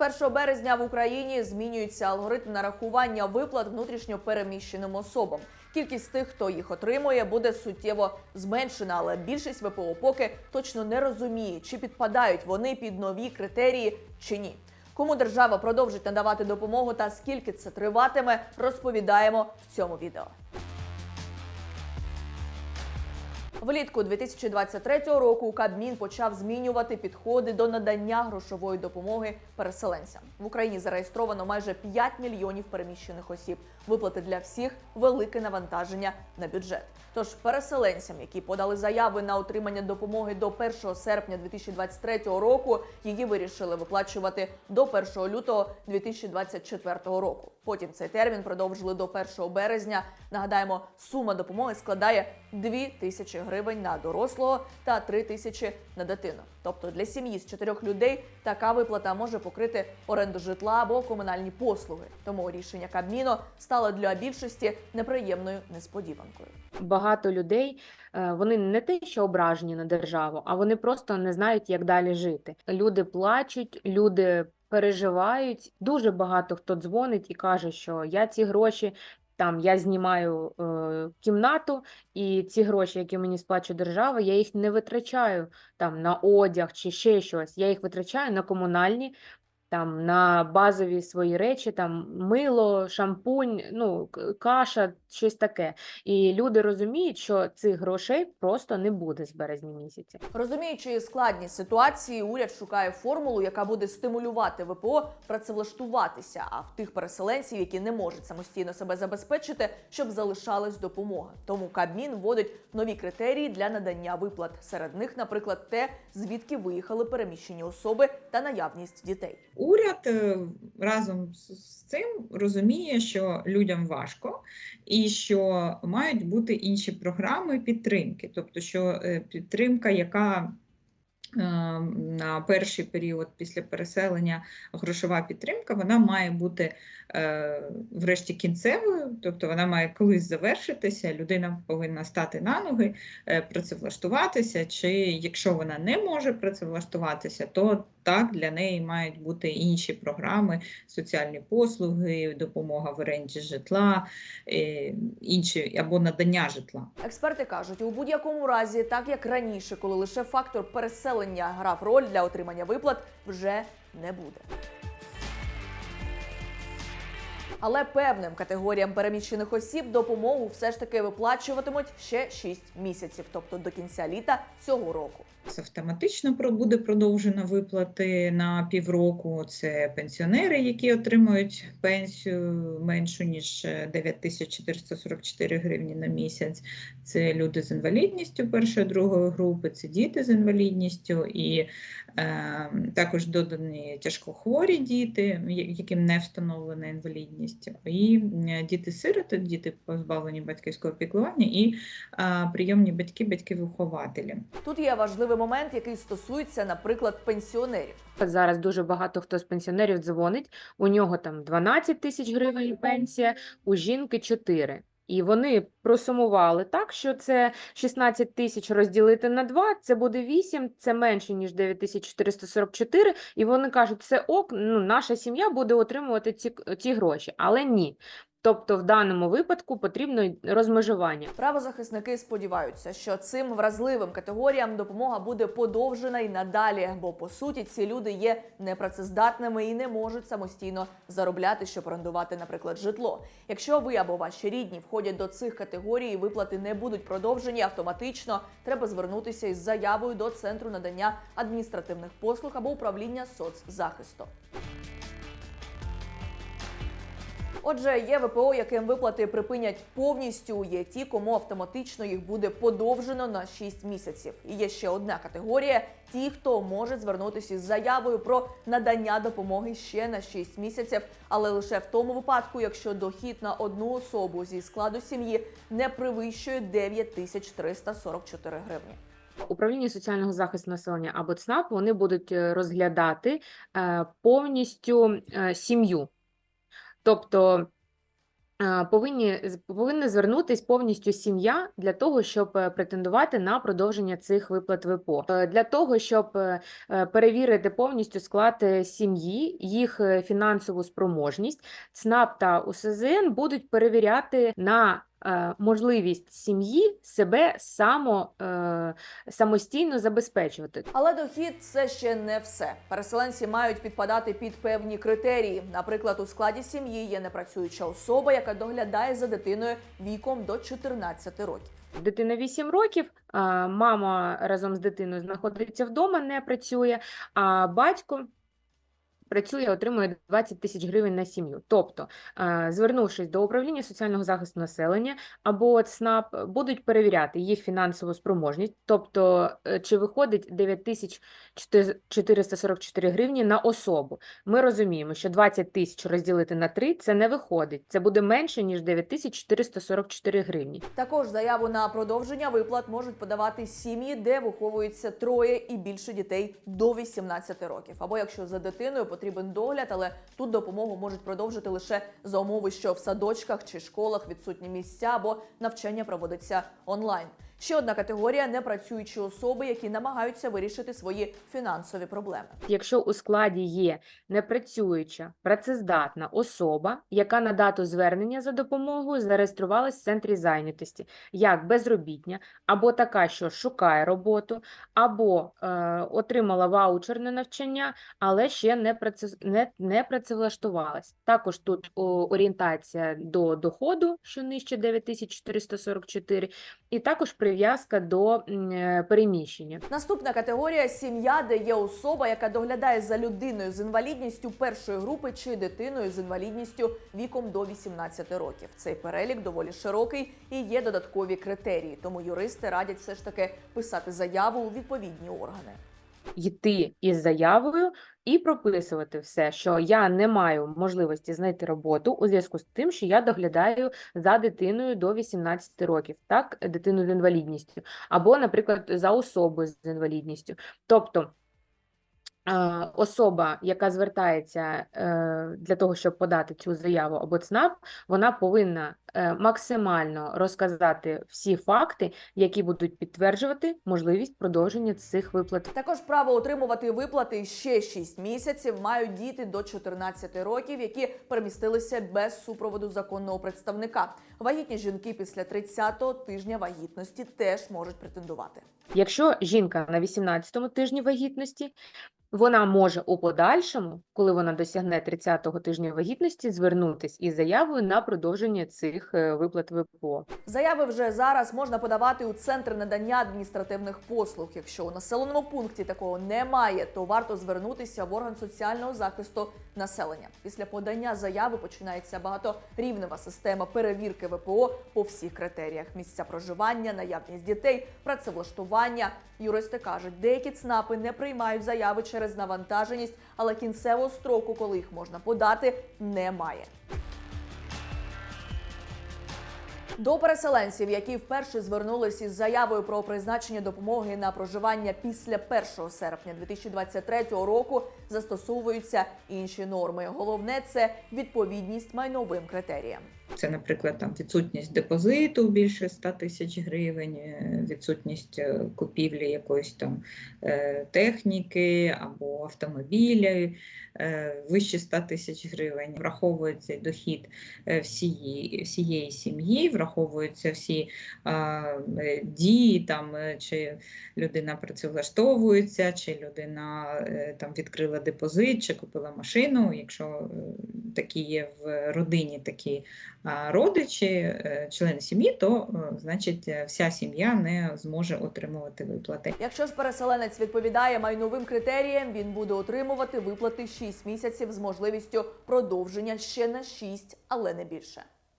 З 1 березня в Україні змінюється алгоритм нарахування виплат внутрішньо переміщеним особам. Кількість тих, хто їх отримує, буде суттєво зменшена, але більшість ВПО поки точно не розуміє, чи підпадають вони під нові критерії чи ні. Кому держава продовжить надавати допомогу та скільки це триватиме, розповідаємо в цьому відео. Влітку 2023 року Кабмін почав змінювати підходи до надання грошової допомоги переселенцям. В Україні зареєстровано майже 5 мільйонів переміщених осіб. Виплати для всіх велике навантаження на бюджет. Тож переселенцям, які подали заяви на отримання допомоги до 1 серпня 2023 року, її вирішили виплачувати до 1 лютого 2024 року. Потім цей термін продовжили до 1 березня. Нагадаємо, сума допомоги складає 2 тисячі гривень на дорослого та 3 тисячі на дитину. Тобто для сім'ї з чотирьох людей така виплата може покрити оренду житла або комунальні послуги. Тому рішення Кабміну стало для більшості неприємною несподіванкою. багато людей е, вони не те, що ображені на державу, а вони просто не знають, як далі жити. Люди плачуть, люди переживають. Дуже багато хто дзвонить і каже, що я ці гроші. Там я знімаю е, кімнату, і ці гроші, які мені сплачує держава, я їх не витрачаю там на одяг чи ще щось. Я їх витрачаю на комунальні, там на базові свої речі, там мило, шампунь, ну каша, щось таке. І люди розуміють, що цих грошей просто не буде з березня місяця. Розуміючи складність ситуації, уряд шукає формулу, яка буде стимулювати ВПО працевлаштуватися, а в тих переселенців, які не можуть самостійно себе забезпечити, щоб залишалась допомога. Тому Кабмін вводить нові критерії для надання виплат. Серед них, наприклад, те, звідки виїхали переміщені особи та наявність дітей. Уряд е, разом з цим розуміє, що людям важко і що мають бути інші програми підтримки, тобто, що е, підтримка, яка е, на перший період після переселення грошова підтримка, вона має бути врешті кінцевою, тобто вона має колись завершитися, людина повинна стати на ноги, е, працевлаштуватися, чи якщо вона не може працевлаштуватися, то так для неї мають бути інші програми, соціальні послуги, допомога в оренді житла, е, інші або надання житла. Експерти кажуть, у будь-якому разі, так як раніше, коли лише фактор переселення грав роль для отримання виплат, вже не буде. Але певним категоріям переміщених осіб допомогу все ж таки виплачуватимуть ще 6 місяців, тобто до кінця літа цього року. Це автоматично буде продовжено виплати на півроку. Це пенсіонери, які отримують пенсію меншу ніж е, 9444 гривні на місяць. Це люди з інвалідністю першої другої групи, це діти з інвалідністю і е, також додані тяжкохворі діти, яким не встановлена інвалідність, і е, діти-сироти, діти позбавлені батьківського піклування, і е, прийомні батьки, батьки-вихователі. Тут є важливий момент, який стосується, наприклад, пенсіонерів. Зараз дуже багато хто з пенсіонерів дзвонить, у нього там 12 тисяч гривень пенсія, у жінки 4. І вони просумували так, що це 16 тисяч розділити на 2, це буде 8, це менше, ніж 9444, і вони кажуть, це ок, ну, наша сім'я буде отримувати ці, ці гроші, але ні. Тобто в даному випадку потрібно розмежування. Правозахисники сподіваються, що цим вразливим категоріям допомога буде подовжена і надалі, бо по суті ці люди є непрацездатними і не можуть самостійно заробляти, щоб орендувати, наприклад, житло. Якщо ви або ваші рідні входять до цих категорій, і виплати не будуть продовжені автоматично, треба звернутися із заявою до центру надання адміністративних послуг або управління соцзахисту. Отже, є ВПО, яким виплати припинять повністю. Є ті, кому автоматично їх буде подовжено на 6 місяців. І є ще одна категорія: ті, хто може звернутися із заявою про надання допомоги ще на 6 місяців, але лише в тому випадку, якщо дохід на одну особу зі складу сім'ї не перевищує 9344 гривні. Управління соціального захисту населення або ЦНАП вони будуть е, розглядати е, повністю е, сім'ю. Тобто повинні, повинна звернутись повністю сім'я для того, щоб е, претендувати на продовження цих виплат ВПО. Е, Для того, щоб е, перевірити повністю склад сім'ї, їх фінансову спроможність, ЦНАП та УСЗН будуть перевіряти на можливість сім'ї себе само, е, самостійно забезпечувати. Але дохід це ще не все. Переселенці мають підпадати під певні критерії. Наприклад, у складі сім'ї є непрацююча особа, яка доглядає за дитиною віком до 14 років. Дитина 8 років, мама разом з дитиною знаходиться вдома, не працює, а батько працює, отримує 20 тисяч гривень на сім'ю. Тобто, е, звернувшись до управління соціального захисту населення або ЦНАП, будуть перевіряти їх фінансову спроможність, тобто е, чи виходить 9 тисяч 444 гривні на особу. Ми розуміємо, що 20 тисяч розділити на 3 – це не виходить. Це буде менше, ніж 9 тисяч 444 гривні. Також заяву на продовження виплат можуть подавати сім'ї, де виховується троє і більше дітей до 18 років. Або якщо за дитиною потрібен догляд, але тут допомогу можуть продовжити лише за умови, що в садочках чи школах відсутні місця або навчання проводиться онлайн. Ще одна категорія непрацюючі особи, які намагаються вирішити свої фінансові проблеми. Якщо у складі є непрацююча, працездатна особа, яка на дату звернення за допомогою зареєструвалась в центрі зайнятості, як безробітня, або така, що шукає роботу, або е, отримала ваучер на навчання, але ще не, праце, не, не працевлаштувалась. Також тут о, орієнтація до доходу, що нижче 9444, і також прив'язка до е, переміщення. Наступна категорія сім'я, де є особа, яка доглядає за людиною з інвалідністю першої групи чи дитиною з інвалідністю віком до 18 років. Цей перелік доволі широкий і є додаткові критерії. Тому юристи радять все ж таки писати заяву у відповідні органи. Йти із заявою і прописувати все, що я не маю можливості знайти роботу у зв'язку з тим, що я доглядаю за дитиною до 18 років, так, дитину з інвалідністю, або, наприклад, за особою з інвалідністю. Тобто особа, яка звертається е, для того, щоб подати цю заяву або ЦНАП, вона повинна е, максимально розказати всі факти, які будуть підтверджувати можливість продовження цих виплат. Також право отримувати виплати ще 6 місяців мають діти до 14 років, які перемістилися без супроводу законного представника. Вагітні жінки після 30-го тижня вагітності теж можуть претендувати. Якщо жінка на 18-му тижні вагітності, вона може у подальшому, коли вона досягне 30-го тижня вагітності, звернутися із заявою на продовження цих е, виплат ВПО. Заяви вже зараз можна подавати у центр надання адміністративних послуг. Якщо у населеному пункті такого немає, то варто звернутися в орган соціального захисту населення. Після подання заяви починається багаторівнева система перевірки ВПО по всіх критеріях: місця проживання, наявність дітей, працевлаштування. Юристи кажуть, деякі ЦНАПи не приймають заяви через навантаженість, але кінцевого строку, коли їх можна подати, немає. До переселенців, які вперше звернулись із заявою про призначення допомоги на проживання після 1 серпня 2023 року, застосовуються інші норми. Головне це відповідність майновим критеріям. Це, наприклад, там відсутність депозиту більше 100 тисяч гривень, е, відсутність е, купівлі якоїсь там е, техніки або автомобіля вище 100 тисяч гривень. Враховується дохід всієї, всієї сім'ї, враховуються всі а, е, дії, там, е, чи людина працевлаштовується, чи людина е, там відкрила депозит, чи купила машину. Якщо такі є в родині такі родичі, члени сім'ї, то значить вся сім'я не зможе отримувати виплати. Якщо ж переселенець відповідає майновим критеріям, він буде отримувати виплати 6 місяців з можливістю продовження ще на 6, але не більше.